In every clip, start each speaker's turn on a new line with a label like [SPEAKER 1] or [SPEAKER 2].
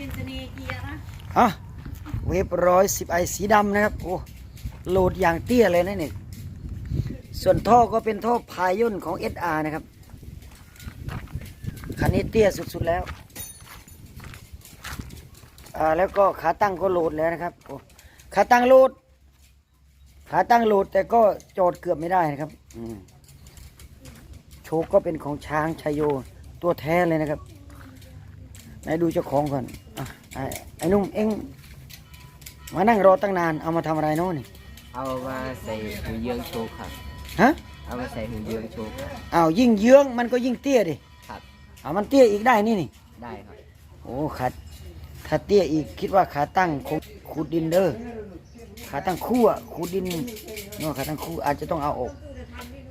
[SPEAKER 1] มินเน่ห์เกียร์นะ
[SPEAKER 2] อะเวฟร้อยสิบไอสีดำนะครับ โอ้โหลดอย่างเตี้ยเลยนะเนี่ยส่วนท่อก็เป็นท่อพายุนของ SR นะครับ คันนี้เตี้ยสุดๆแล้ว อ่า แล้วก็ขาตั้งก็โหลดแล้วนะครับ โอ้ ขาตั้งโหลด ขาตั้งโหลดแต่ก็โจอดเกือบไม่ได้นะครับโชคก็เป็นของช้างชายโยตัวแท้เลยนะครับ ไหนดูเจ้าของก่อน ไอ้ไอ้หนุ่มเอ็งมานั่งรอตั้งนานเอามาทำอะไรเนาะนี่
[SPEAKER 3] เอามาใส่หูเยื้องโชว์ครับ
[SPEAKER 2] ฮะ
[SPEAKER 3] เอามาใส่หูเยื้องโชว์ครับ
[SPEAKER 2] อ้าวยิ่งเยื้องมันก็ยิ่งเตี้ยดิ
[SPEAKER 3] ครับ
[SPEAKER 2] เอามันเตี้ยอีกได้นี่นี่
[SPEAKER 3] ได้ครับ
[SPEAKER 2] โอ้ขาถ้าเตี้ยอีกคิดว่าขาตั้งคงขูดดินเด้อขาตั้งคู่อะขูดดินเนาะขาตั้งคู่อาจจะต้องเอาออก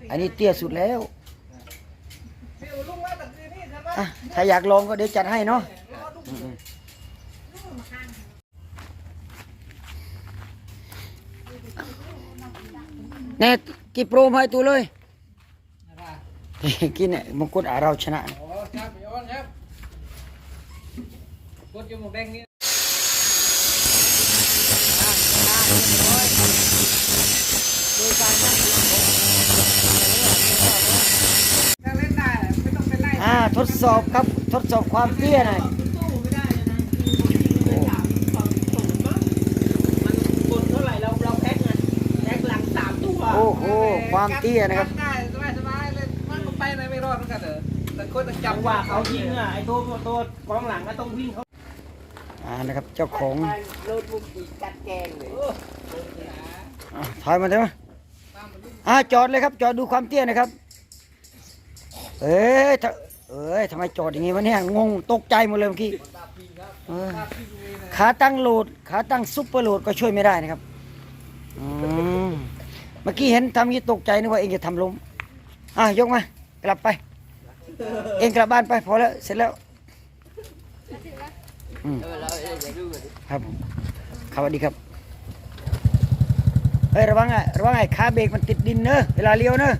[SPEAKER 2] อันนี้เตี้ยสุดแล้วอะถ้าอยากลองก็เดี๋ยวจัดให้เนาะอืม น่กี่โปรมาให้ตัวเลย กินเนี่ยมงกุฎอาเราชนะ
[SPEAKER 4] อ๋อครับพี่อ้นครับกดอยู่หมวกแดงนี่ถ้าเล่นได้ไม่ต้งไปไล่
[SPEAKER 2] อ่าทดสอบครับ ทดสอบความเตี้ยหน่อย
[SPEAKER 1] ตู้ไม่ได้เลยนะเลยถามฝั่งส่งมั้งมันกดเท่าไหร่เราเราแพ็คไงแพ็คหลังสามตัว
[SPEAKER 2] โอ้โห ความเตี้ยนะครับ
[SPEAKER 4] ได้สบายสบายเลยมันก็ไปไหนไม่รอดเหมือนกันเหรอแต่คนต้อง
[SPEAKER 1] จัง
[SPEAKER 4] จำ
[SPEAKER 1] หวะเขายิงอะไอ้ตัวตัวกองหลังก็ต้องวิ่งเขา
[SPEAKER 2] อ่านะครับ เจ้าของ
[SPEAKER 1] โลดมุกอีกจัดแกงเลย
[SPEAKER 2] อะถอยมาเถอะอ่าจอดเลยครับ จอดดูความเตี้ยหนะครับ เอ้ยถ้าเอ้ยทำไมจอดอย่างงี้วะเนี่ยงงตกใจหมดเลยเมื่อกี้เออขาตั้งโหลด ขาตั้งซุปเปอร์โหลดก็ช่วยไม่ได้นะครับอืม เมื่อกี้เห็นทำย่างนี้ตกใจนึกว่าเองจะทำล้มอะยกมากลับไป เองกลับบ้านไปพอแล้วเสร็จแล้วครับผมครับสวัสดีครับเฮ้ยระวังอะระวังไอ้ขาเบรกมันติดดินเนอะเวลาเลี้ยวเนอะ